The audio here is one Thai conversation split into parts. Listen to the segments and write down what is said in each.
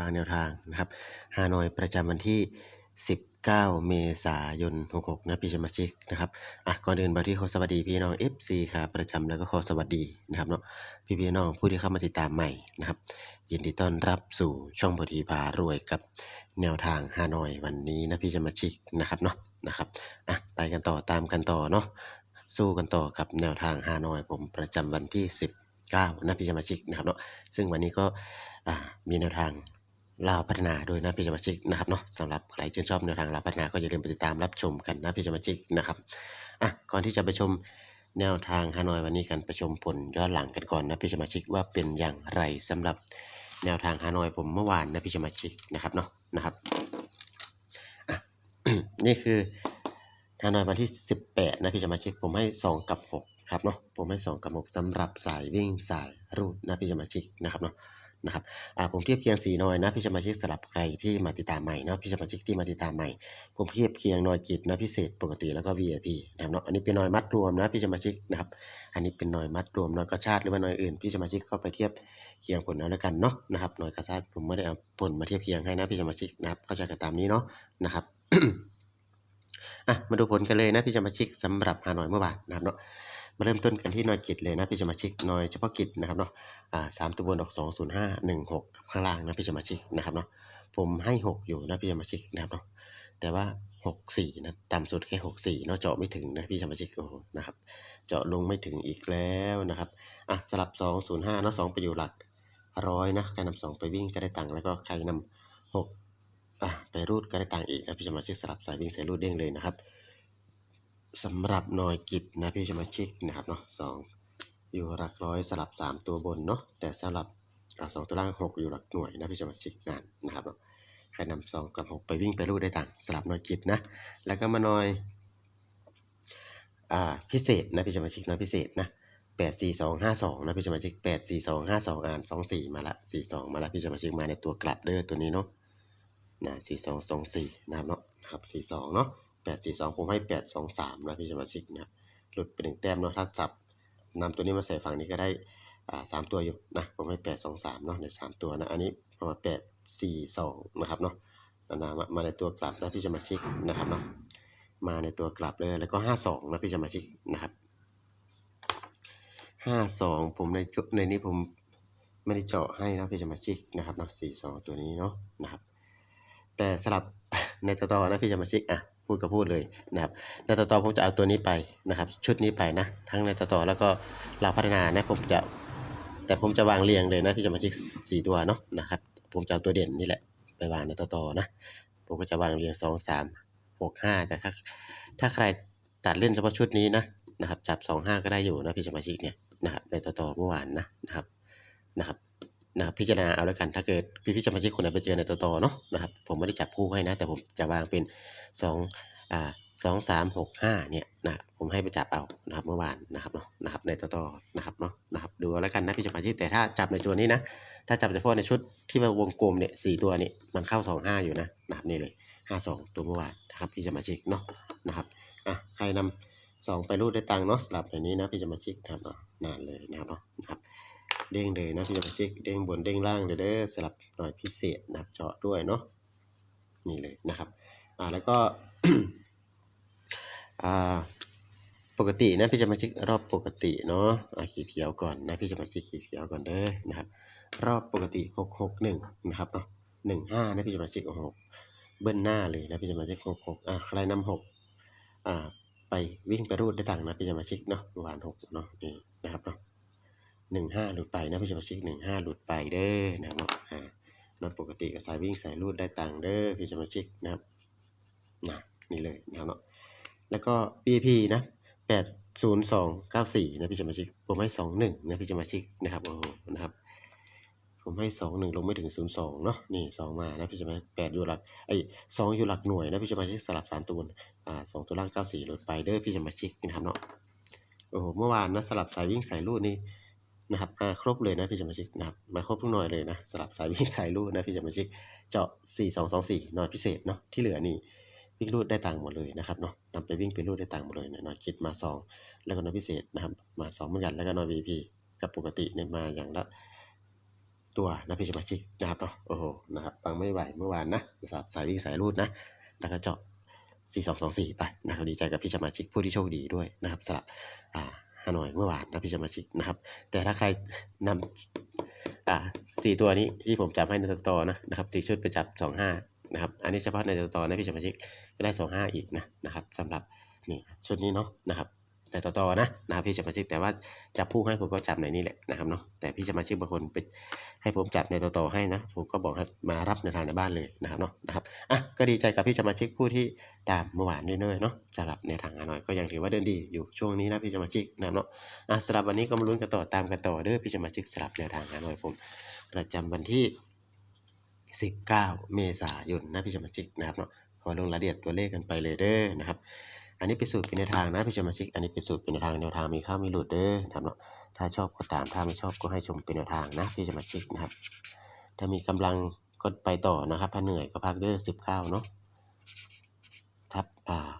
วางแนวทางนะครับฮานอยประจำวันที่ 19 เมษายน 66 นะพี่สมาชิกนะครับอะก่อนอื่นบาที่ขอสวัสดีพี่น้อง FC ครับประจำแล้วก็ขอสวัสดีนะครับเนาะพี่พี่น้องผู้ที่เข้ามาติดตามใหม่นะครับ ยินดีต้อนรับสู่ช่องพอดีพารวยกับแนวทางฮานอยวันนี้นะพี่สมาชิกนะครับเนาะนะครับอะไปกันต่อตามกันต่อเนาะสู้กันต่อกับแนวทางฮานอยผมประจำวันที่19นะพี่สมาชิกนะครับเนาะซึ่งวันนี้ก็มีแนวทาง ลาวพัฒนาโดยนะพี่สมาชิกนะครับเนาะสำหรับใครชื่นชอบแนวทางลาวพัฒนาก็อย่าลืมไปติดตามรับชมกันนะพี่สมาชิกนะครับอะก่อนที่จะไปชมแนวทางฮานอยวันนี้กันไปชมผลย้อนหลังกันก่อนนะพี่สมาชิกว่าเป็นอย่างไรสำหรับแนวทางฮานอยผมเมื่อวานนะพี่สมาชิกนะครับเนาะนะครับอะนี่คือฮานอยวันที่ 18นะพี่สมาชิกผมให้ 2 กับ 6 ครับเนาะผมให้ 2 กับ 6สำหรับสายวิ่งสายรูดนะพี่สมาชิกนะครับเนาะ นะครับอ่าผมเทียบเคียงสีนอยนะพี่สมาชิกสลับใครที่มาติดตามใหม่เนาะพี่สมาชิกที่มาติดตามใหม่ ผมเทียบเคียงนอยกิจนะพิเศษปกติแล้วก็ VIP นะครับเนาะอันนี้เป็นนอยมัดรวมนะพี่สมาชิกนะครับอันนี้เป็นหน่วยมัดรวมหน่วยกระชาติหรือว่าหน่วยอื่นพี่สมาชิกก็ไปเทียบเคียงผลเอาแล้วกันเนาะนะครับหน่วยกระชาติผมไม่ได้เอาผลมาเทียบเคียงให้นะพี่สมาชิกนะครับเข้าใจกันตามนี้เนาะนะครับ อะมาดูผลกันเลยนะพี่สมาชิกสำหรับหาหน่วยเมื่อวานนะครับเนาะมาเริ่มต้นกันที่หน่วยกิจเลยนะพี่สมาชิกหน่วยเฉพาะกิจนะครับเนาะอ่าสามตัวบนออกสองศูนย์ห้าหนึ่งหกข้างล่างนะพี่สมาชิกนะครับเนาะผมให้หกอยู่นะพี่สมาชิกนะครับเนาะแต่ว่าหกสี่นะต่ำสุดแค่หกสี่เนาะเจาะไม่ถึงนะพี่สมาชิกโอ้นะครับ เจาะลงไม่ถึงอีกแล้วนะครับอะสลับ205เนอะ2ไปอยู่หลักร้อยนะใครนำ2ไปวิ่งก็ได้ตังค์แล้วก็ใครนำ6อะ ไปรูดก็ได้ตังค์อีกนะพี่สมาชิกสลับสายวิ่งสายรูดเด้งเลยนะครับสำหรับหน่วยกิจนะพี่สมาชิกนะครับเนาะสองอยู่หลักร้อยสลับ 3 ตัวบนเนาะแต่สลับสองตัวล่าง 6 อยู่หลักหน่วยนะพี่สมาชิกงานนะครับใครนำ2กับ 6 ไปวิ่งไปรูดได้ตังค์สลับหน่วยกิจนะแล้วก็มาหน่อยอ่าพิเศษนะพี่สมาชิกนะพิเศษนะแปดสี่สองห้าสองนะพี่สมาชิกแปดสี่สองห้าสองอ่านสองสี่มาละสี่สองมาละพี่สมาชิกมาในตัวกลับเด้อตัวนี้เนาะ นะสี่สองสองสี่นะครับเนาะนะครับสี่สองเนาะแปดสี่สองผมให้แปดสองสามนะพี่สมาชิกนะหลุดไปหนึ่งแต้มเนาะถ้าจับนำตัวนี้มาใส่ฝั่งนี้ก็ได้อ่าสามตัวอยู่นะผมให้แปดสองสามเนาะในสามตัวนะอันนี้ประมาณแปดสี่สองนะครับเนาะนะมามาในตัวกลับนะพี่สมาชิกนะครับเนาะมาในตัวกลับเลยแล้วก็ห้าสองนะพี่สมาชิกนะครับห้าสองผมในในนี้ผมไม่ได้เจาะให้นะพี่สมาชิกนะครับนะสี่สองตัวนี้เนาะนะครับ แต่สลับในต่อๆนะพี่สมาชิกอะพูดก็พูดเลยนะครับในต่อๆผมจะเอาตัวนี้ไปนะครับ ชุดนี้ไปนะ ทั้งในต่อๆแล้วก็เราพัฒนานะผมจะ แต่ผมจะวางเรียงเลยนะพี่สมาชิกสี่ตัวเนาะนะครับ ผมจะเอาตัวเด่นนี่แหละไปวางในต่อๆนะผมก็จะวางเรียงสองสามหกห้าแต่ถ้าถ้าใครตัดเล่นเฉพาะชุดนี้นะนะครับจับสองห้าก็ได้อยู่นะพี่สมาชิกเนี่ยนะครับในต่อๆเมื่อวานนะนะครับนะครับ นะครับพิจารณาเอาแล้วกัน ถ้าเกิดพี่พี่สมาชิกคนไหนไปเจอในต่อเนาะนะครับผมไม่ได้จับคู่ให้นะ แต่ผมจะวางเป็นสองอ่าสองสามหกห้าเนี่ยนะผมให้ไปจับเอานะครับเมื่อวานนะครับเนาะนะครับในต่อนะครับเนาะนะครับดูแล้วกันนะพี่สมาชิกแต่ถ้าจับในตัวนี้นะ ถ้าจับเฉพาะในชุดที่มาวงกลมเนี่ยสี่ตัวนี่มันเข้าสองห้าอยู่นะนะครับนี่เลยห้าสองตัวเมื่อวานนะครับพี่สมาชิกเนาะนะครับอะใครนำสองไปรูดได้ตังเนาะสลับอย่างนี้นะพี่สมาชิกนะครับเนาะนานเลยนะครับเนาะนะครับ เด้งเลยนะพี่สมาชิกเด้งบนเด้งล่างเลยเด้อสลับหน่อยพิเศษนะครับเจาะด้วยเนาะนี่เลยนะครับอ่าแล้วก็อ่าปกตินะพี่สมาชิกรอบปกติเนาะอ่าขีดเขียวก่อนนะพี่สมาชิกขีดเขียวก่อนเด้อนะครับ รอบปกติหกหกหนึ่งนะครับเนาะหนึ่งห้านะพี่สมาชิกโอ้โหเบิ้ลหน้าเลยนะพี่สมาชิกหกหกอ่าใครนำหกอ่าไปวิ่งไปรูดได้ตังนะพี่สมาชิกเนาะวานหกเนาะนี่นะครับเนาะ หนึ่งห้าหลุดไปนะพี่สมาชิกหนึ่งห้าหลุดไปเด้อนะครับเนาะอ่ารอบปกติก็สายวิ่งสายรูดได้ตังเด้อพี่สมาชิกนะครับนะนี่เลยนะครับเนาะแล้วก็ VIP นะแปดศูนย์สองเก้าสี่นะพี่สมาชิกผมให้สองหนึ่งนะพี่สมาชิกนะครับโอ้โหนะครับ ผมให้สองหนึ่งลงไม่ถึงศูนย์สองเนาะนี่สองมานะพี่ใช่ไหมแปดอยู่หลักไอ้สองอยู่หลักหน่วยนะพี่สมาชิกสลับสามตัวนอ่าสองตัวล่างเก้าสี่ลดไปเด้อพี่สมาชิกนะครับเนาะโอ้โหเมื่อวานนะสลับสายวิ่งสายลูดนี่ นะครับมาครบเลยนะพี่สมาชิกนะครับมาครบทุกหน่วยเลยนะสลับสายวิ่งสายลูดนะพี่สมาชิกเจาะสี่สองสองสี่หน่วยพิเศษเนาะที่เหลือนี่วิ่งลูดได้ตังค์หมดเลยนะครับเนาะนำไปวิ่งไปลูดได้ตังค์หมดเลยนะหน่วยคิดมาสองแล้วก็หน่วยพิเศษนะครับมาสองเหมือนกันแล้วก็หน่วย VP กับปกติเนี่ยมาอย่างละตัวนะพี่สมาชิกนะครับเนาะโอ้โหนะครับฟังไม่ไหวเมื่อวานนะสำหรับสายวิ่งสายรูดนะแล้วก็เจาะ 4224 ไปนะครับดีใจกับพี่สมาชิกผู้ที่โชคดีด้วยนะครับสำหรับอ่า ฮานอยเมื่อวานนะพี่สมาชิกนะครับ แต่ถ้าใครนำอ่าสี่ตัวนี้ที่ผมจับให้ในตัวต่อนะนะครับสี่ชุดไปจับสองห้านะครับอันนี้เฉพาะในตัวต่อนะพี่สมาชิกก็ได้สองห้าอีกนะนะครับสำหรับนี่ชุดนี้เนาะนะครับ ในต่อต่อนะนะครับพี่สมาชิกแต่ว่าจับผู้ให้ผมก็จับในนี้แหละนะครับเนาะแต่พี่สมาชิกบางคนไปให้ผมจับในต่อต่อให้นะผมก็บอกให้มารับในทางในบ้านเลยนะครับเนาะนะครับอะก็ดีใจกับพี่สมาชิกผู้ที่ตามเมื่อวานเนื่อยๆเนาะสำหรับในทางฮานอยก็ยังถือว่าเดินดีอยู่ช่วงนี้นะพี่สมาชิกนะครับเนาะอะสำหรับวันนี้ก็มาลุ้นกันต่อตามกันต่อเด้อพี่สมาชิกสำหรับแนทางฮานอยผม ประจำวันที่ 19 เมษายนนะพี่สมาชิกนะครับเนาะขอลงรายละเอียดตัวเลขกันไปเลยเด้อนะครับ อันนี้เป็นสูตรเป็นแนวทางนะพี่สมาชิก อันนี้เป็นสูตรเป็นแนวทางแนวทางมีข้าวมีหลุดเด้อนะครับเนาะถ้าชอบก็ตามถ้าไม่ชอบก็ให้ชมเป็นแนวทางนะพี่สมาชิกนะครับ ถ้ามีกำลังก็ไปต่อนะครับถ้าเหนื่อยก็พักเด้อ19เนาะทับอ่า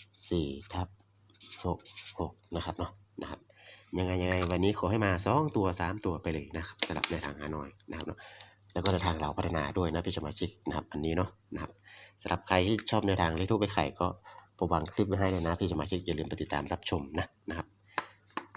4ทับ6 6นะครับเนาะนะครับยังไงยังไงวันนี้ขอให้มาสองตัวสามตัวไปเลยนะครับสำหรับในทางฮานอยนะครับเนาะแล้วก็ในทางเราพัฒนาด้วยนะพี่สมาชิกนะครับ อันนี้เนาะนะครับสำหรับใครที่ชอบในทางเลขทูปไปไข่ก็ ผมวางคลิปไว้ให้เลยนะพี่สมาชิกอย่าลืมไปติดตามรับชมนะนะครับ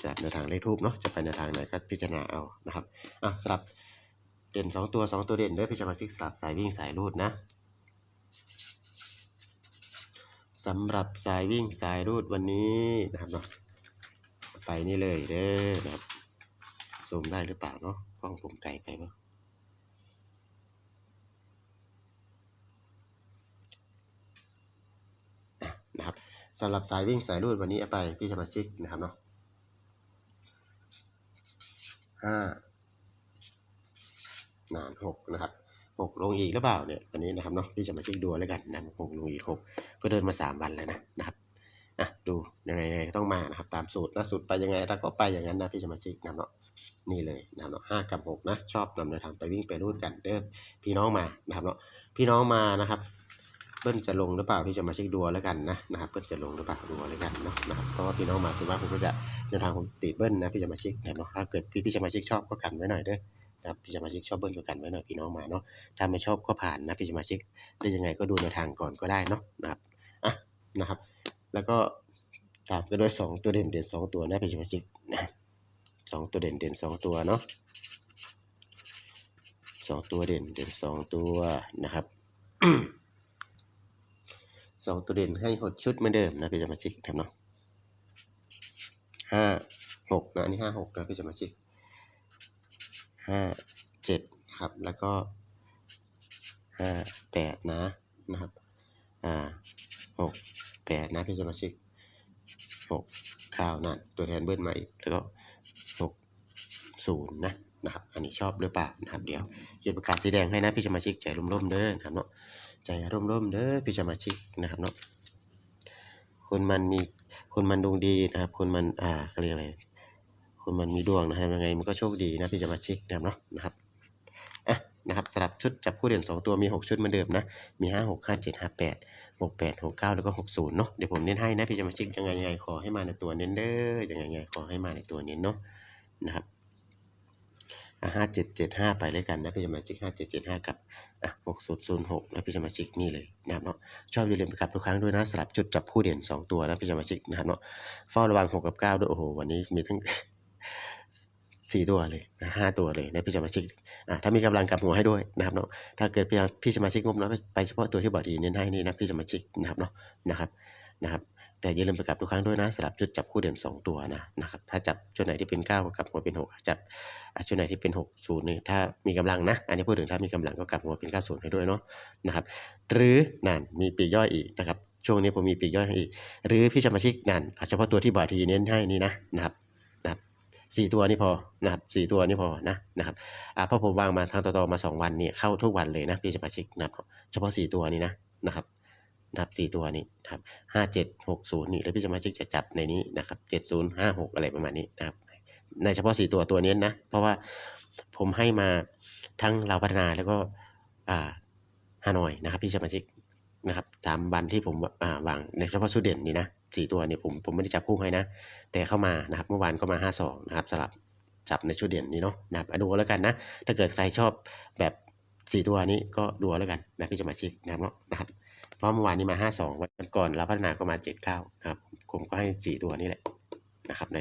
สำหรับในทางเลขทูปเนาะจะไปในทางไหนก็พิจารณาเอานะครับอะสำหรับเด่นสองตัวสองตัวเด่นด้อพี่สมาชิกสำหรับสายวิ่งสายรูดนะสำหรับสายวิ่งสายรูดวันนี้นะครับเนาะไปนี่เลยเด้อนะครับซูมได้หรือเปล่าเนาะกล้องผมไกลไปปะอะ นะครับสำหรับสายวิ่งสายรูดวันนี้ไปพี่สมาชิกนะครับเนาะห้านานหกนะครับหกลงอีกหรือเปล่าเนี่ยอันนี้นะครับเนาะพี่สมาชิกดูแล้วกันนะหกลงอีกหกก็เดินมาสามวันแล้วนะนะครับอะดูยังไงยังไงก็ต้องมานะครับตามสูตรแล้วสูตรไปยังไงเราก็ไปอย่างนั้นนะพี่สมาชิกนะเนาะนี่เลยนะเนาะห้ากับหกนะชอบนำแนวทางไปวิ่งไปรูดกันเด้อพี่น้องมานะครับเนาะพี่น้องมานะครับ เบิ้ลจะลงหรือเปล่าพี่สมาเชิกดูแล้วกันนะนะครับเบิ้ลจะลงหรือเปล่าดูแล้วกันเนาะนะครับเพราะว่าพี่น้องมาส่วนมากผมก็จะแนวทางผมติดเบิ้ลนะพี่สมาเชิกนะเนาะถ้าเกิดพี่พี่สมาเชิกชอบก็กันไว้หน่อยเด้อนะครับพี่สมาเชิกชอบเบิ้ลก็กันไว้หน่อยพี่น้องมาเนาะถ้าไม่ชอบก็ผ่านนะพี่สมาเชิกหรือยังไงก็ดูแนวทางก่อนก็ได้เนาะนะครับอะนะครับ แล้วก็ตามกันด้วยสองตัวเด่นเด่นสองตัวนะเป็นสมาเชิกนะสองตัวเด่นเด่นสองตัวเนาะสองตัวเด่นเด่นสองตัวนะครับ สองตัวเด่นให้หดชุดเหมือนเดิมนะเป็นสมาชิกครับเนาะห้าหกนะอันนี้ห้าหกนะเป็นสมาชิกห้าเจ็ดครับแล้วก็ห้าแปดนะนะครับอ่าหกแปดนะพี่สมาชิกหกเก้านั่นตัวแทนเบิ้ลมาอีกแล้วก็หกศูนย์นะนะครับ อันนี้ชอบหรือเปล่านะครับ เดี๋ยวเขียนประกาศสีแดงให้นะพี่สมาชิกใจร่มๆเด้อนะครับเนาะ ใจร่มๆเด้อพี่สมาชิกนะครับเนาะคนมันมีคนมันดวงดีนะครับ คนมันอ่าเรียกอะไรคนมันมีดวงนะครับยังไงมันก็โชคดีนะพี่สมาชิกนะครับเนาะนะครับอะนะครับสลับชุดจับคู่เด่นสองตัวมีหกชุดเหมือนเดิมนะ มีห้าหกห้าเจ็ดห้าแปดหกแปดหกเก้าแล้วก็หกศูนย์เนาะเดี๋ยวผมเน้นให้นะพี่จะมาช็คยังไงยังไงขอให้มาในตัวเน้นเด้อยังไงยังไงขอให้มาในตัวเน้นเนาะนะครับ ห้าเจ็ดเจ็ดห้าไปเลยกันนะพี่จะมาช็คห้าเจ็ดเจ็ดห้ากับอะหกศูนย์ศูนย์หกนะพี่จะมาช็คนี่เลยนะครับเนาะชอบอย่าลืมไปกลับทุกครั้งด้วยนะสลับจุดจับคู่เด่นสองตัวนะพี่จะมาช็คนะครับเนาะเฝ้าระวังหกกับเก้าด้วยโอ้โหวันนี้มีทั้งสี่ตัวเลยนะห้าตัวเลยนะพี่สมาชิกอะถ้ามีกำลังกลับหัวให้ด้วยนะครับเนาะถ้าเกิดพี่พี่สมาชิกงบน้อยก็ไปเฉพาะตัวที่บอดีเน้นให้นี่นะพี่สมาชิกนะครับเนาะนะครับนะครับ แต่อย่าลืมไปกลับทุกครั้งด้วยนะสลับจุดจับคู่เด่นสองตัวนะนะครับถ้าจับชุดไหนที่เป็นเก้าก็กลับหัวเป็นหกจับชุดไหนที่เป็นหกศูนย์นี่ถ้ามีกำลังนะ อันนี้พูดถึงถ้ามีกำลังก็กลับหัวเป็นเก้าศูนย์ให้ด้วยเนาะนะครับหรือนั่นมีปีกย่อยอีกนะครับช่วงนี้ผมมีปีกย่อยให้อีก หรือพี่สมาชิกนั่นเฉพาะตัวที่บอดีเน้นให้นี่นะนะครับนะครับสี่ตัวนี่พอนะครับสี่ตัวนี่พอนะนะครับอ่าเพราะผมวางมาทางต่อๆมาสองวันเนี่ยเข้าทุกวันเลยนะพี่สมาชิกนะครับเฉพาะสี่ตัวนี้นะนะครับ นะครับสี่ตัวนี้นะครับห้าเจ็ดหกศูนย์นี่แล้วพี่สมาชิกจะจับในนี้นะครับเจ็ดศูนย์ห้าหกอะไรประมาณนี้นะครับในเฉพาะสี่ตัวตัวนี้นะ เพราะว่าผมให้มาทั้งเราวพัฒนาแล้วก็อ่าฮานอยนะครับพี่สมาชิกนะครับสามวันที่ผมอ่าวางในเฉพาะชุดเด่นนี่นะสี่ตัวนี่ผมผมไม่ได้จับคู่ให้นะ แต่เข้ามานะครับเมื่อวานก็มาห้าสองนะครับสลับจับในชุดเด่นนี้เนาะนะครับดูแล้วกันนะ ถ้าเกิดใครชอบแบบสี่ตัวนี้ก็ดูแล้วกันนะพี่สมาชิกนะครับเนาะนะครับ เพราะเมื่อวานนี้มาห้าสองวันก่อนเรับพัฒนาก็มาเจ็ดเก้านะครับ ผมก็ให้สี่ตัวนี้แหละนะครับใน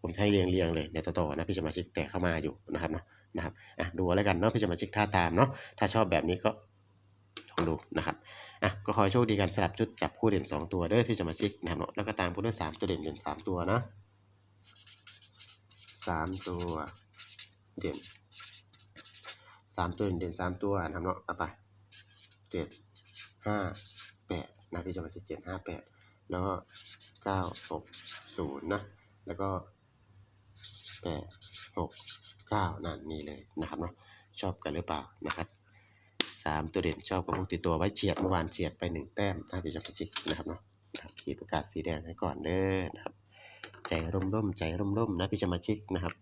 ผมให้เรียงเรียงเลยในต่อๆนะพี่สมาชิกแต่เข้ามาอยู่นะครับเนาะนะครับอะดูอาแล้วกันเนาะพี่สมาชิกถ้าตามเนาะถ้าชอบแบบนี้ก็ลองดูนะครับอะก็ขอโชคดีกันสลับชุดจับคู่เด่นสองตัวเด้อพี่สมาชิกนะครับเนาะแล้วก็ตามคู่ด้วยสามตัวเด่นเด่นสามตัวนะสามตัวเด่นสามตัวเด่นๆสามตัวนะครับเนาะเอาไปเจ็ดห้า แปดนะพี่จะมาเจ็ดห้าแปดแล้วก็เก้าหกศูนย์นะ แล้วก็แปดหกเก้านั่นนี่เลยนะครับเนาะชอบกันหรือเปล่านะครับสามตัวเด่นชอบก็พกติดตัวไว้เฉียดเมื่อวานเฉียดไปหนึ่งแต้มนะพี่จะมาจิกนะครับเนาะนะครับขีดประกาศสีแดงให้ก่อนเด้อนะครับ ใจร่มๆใจร่มๆนะพี่จะมาชิกนะครับ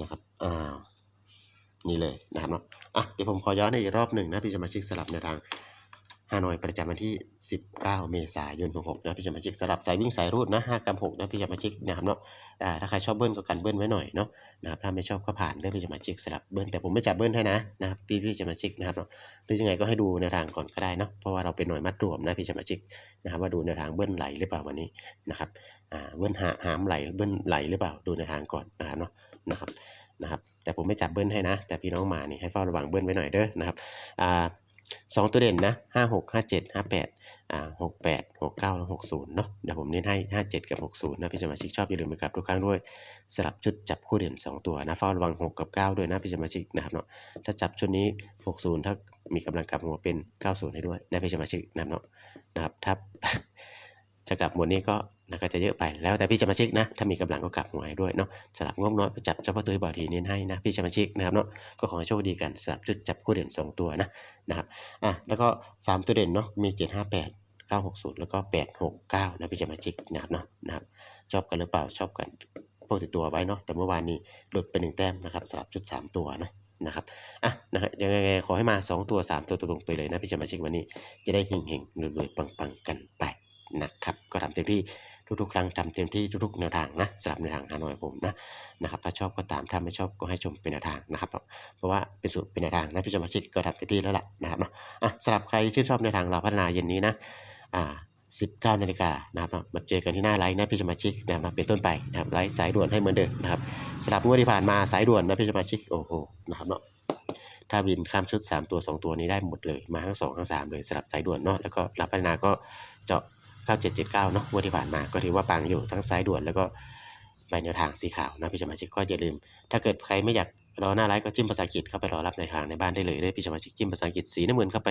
นะครับอ่านี่เลยนะครับเนาะอะเดี๋ยวผมขอย้อนให้อีกรอบหนึ่งนะพี่สมาชิกสลับในทาง ฮานอยประจำวันที่ 19 เมษายน66นะพี่สมาชิกสลับสายวิ่งสายรูดนะ5กับ6นะพี่สมาชิกนะครับเนาะถ้าใครชอบเบิ้ลก็กันเบิ้ลไว้หน่อยเนาะนะครับถ้าไม่ชอบก็ผ่านเรื่องพี่สมาชิกสลับเบิ้ลแต่ผมไม่จับเบิ้ลให้นะนะครับพี่พี่สมาชิกนะครับเนาะหรือยังไงก็ให้ดูในวทางก่อนก็ได้เนาะเพราะว่าเราเป็นหน่วยมัดรวมนะพี่สมาชิกนะครับว่าดูในวทางเบิ้ลไหลหรือเปล่าวันนี้นะครับอ่าเบิ้ลหาหามไหลเบิ้ลไหลหรือเปล่าดูในวทางก่อนนะครับเนาะนะครับนะครับแต่ผมไม่จับเบิ้ลให้นะ แต่พี่น้องมานี่ให้เฝ้าระวังเบิ้ลไว้หน่อยเด้อนะครับอ่า สองตัวเด่นนะห้าหกห้าเจ็ดห้าแปดอ่าหกแปดหกเก้าแล้วหกศูนย์เนาะเดี๋ยวผมเน้นให้ห้าเจ็ดกับหกศูนย์นะพี่สมาชิกชอบอย่าลืมไปกับทุกครั้งด้วยสลับชุดจับคู่เด่นสองตัวนะเฝ้าระวังหกกับเก้าด้วยนะพี่สมาชิกนะครับเนาะถ้าจับชุดนี้หกศูนย์ถ้ามีกำลังกลับหัวเป็นเก้าศูนย์ให้ด้วยนะพี่สมาชิกนะครับเนาะนะครับถ้าจะกลับหมวดนี้ก็ ก็จะเยอะไปแล้วแต่พี่สมาชิกนะถ้ามีกำลังก็กลับหัวให้ด้วยเนาะสลับงบน้อยจับเฉพาะตัวที่บอทีเน้นให้นะพี่สมาชิกนะครับเนาะก็ขอให้โชคดีกันสลับจุดจับคู่เด่นสองตัวนะนะครับอะแล้วก็สามตัวเด่นเนาะมีเจ็ดห้าแปดเก้าหกศูนย์แล้วก็แปดหกเก้านะพี่สมาชิกนะครับเนาะนะครับชอบกันหรือเปล่าชอบกันพวกติดตัวไว้เนาะแต่เมื่อวานนี้หลุดไปหนึ่งแต้มนะครับสลับจุดสามตัวเนาะนะครับ อะนะฮะยังไงขอให้มาสองตัวสามตัวตรงไปเลยนะพี่สมาชิกวันนี้จะได้เฮงๆรวยๆปังๆกันไปนะครับก็ทำเต็มที่ ทุกๆ ครั้งทำเต็มที่ทุกๆแนวทางนะสำหรับแนวทางฮานอยผมนะนะครับถ้าชอบก็ตามถ้าไม่ชอบก็ให้ชมเป็นแนวทางนะครับ เพราะว่าเป็นสูตรเป็นแนวทางนะพี่สมาชิกก็ทำเต็มที่แล้วล่ะนะครับเนาะอะสำหรับใครชื่นชอบแนวทางเราพัฒนาเย็นนี้นะอ่า19นาฬิกานะครับเนาะมาเจอกันที่หน้าไลฟ์นะพี่สมาชิกนะครับเป็นต้นไปนะครับไลฟ์สายด่วนให้เหมือนเดิมนะครับสำหรับงวดที่ผ่านมาสายด่วนนะพี่สมาชิกโอ้โหนะครับเนาะถ้าบินข้ามชุด 3 ตัว 2 ตัวนี้ได้หมดเลย มาทั้ง 2 ทั้ง 3 เลยสำหรับสายด่วนเนาะแล้วก็รับพัฒนาก็เจาะ 9779 เนาะวันที่ผ่านมาก็ถือว่าปังอยู่ทั้งซ้ายด่วนแล้วก็ใบแนวทางสีขาวนะพี่สมาชิกก็อย่าลืม ถ้าเกิดใครไม่อยากรอหน้าไลฟ์ก็จิ้มภาษาอังกฤษเข้าไปรอรับในทางในบ้านได้เลยเด้อพี่สมาชิกจิ้มภาษาอังกฤษสีน้ำเงินเข้าไป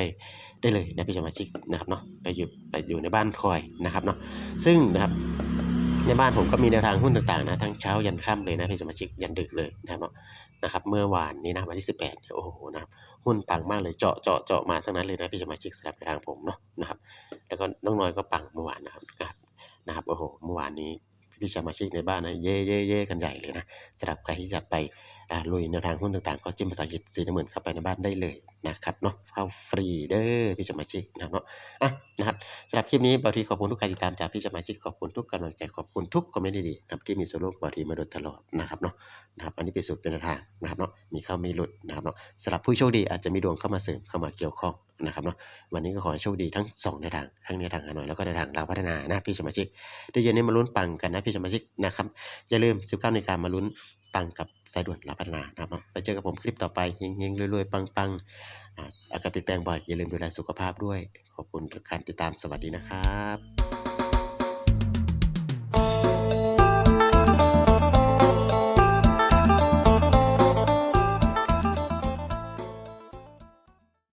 ได้เลยนะพี่สมาชิกนะครับเนาะไปอยู่ไปอยู่ในบ้านคอยนะครับเนาะซึ่งนะครับ ในบ้านผมก็มีแนวทางหุ้นต่างๆนะทั้งเช้ายันค่ำเลยนะพี่สมาชิกยันดึกเลยนะครับเนาะนะครับเมื่อวานนี้นะวันที่ 18โอ้โหนะครับหุ้นปังมากเลยเจาะเจาะเจาะมาทั้งนั้นเลยนะพี่สมาชิกสำหรับในทางผมเนาะนะครับแล้วก็น้องน้อยก็ปังเมื่อวานนะครับนะครับโอ้โหเมื่อวานนี้ พี่สมาชิกในบ้านนะเย่เย่เย่กันใหญ่เลยนะสำหรับใครที่จะไปลุยแนวทางหุ้นต่างๆ ก็จิ้มภาษาอังกฤษสีน้ำเงินเข้าไปในบ้านได้เลยนะครับเนาะเข้าฟรีเด้อพี่สมาชิกนะครับเนาะอะนะครับสำหรับคลิปนี้บางทีขอบคุณทุกการติดตามจากพี่สมาชิกขอบคุณทุกกำลังใจขอบคุณทุกคอมเมนต์ดีๆนะที่มีส่วนร่วมบบางทีมาโดยตลอดนะครับเนาะนะครับอันนี้เป็นสูตรเป็นแนวทางนะครับเนาะมีเข้ามีหลุดนะครับเนาะสำหรับผู้โชคดีอาจจะมีดวงเข้ามาเสริมเข้ามาเกี่ยวข้อง นะครับเนาะวันนี้ก็ขอให้โชคดีทั้งสองในทางทั้งในทางฮานอยแล้วก็ในทางเราพัฒนานะพี่สมาชิกเดี๋ยวเย็นนี้มาลุ้นปังกันนะพี่สมาชิกนะครับอย่าลืม 19นาฬิกามาลุ้นปังกับสายด่วนเราพัฒนานะครับไปเจอกับผมคลิปต่อไปเฮงๆรวยๆปังๆอ่าอากาศเปลี่ยนแปลงบ่อยอย่าลืมดูแลสุขภาพด้วย ขอบคุณทุกการติดตามสวัสดีนะครับ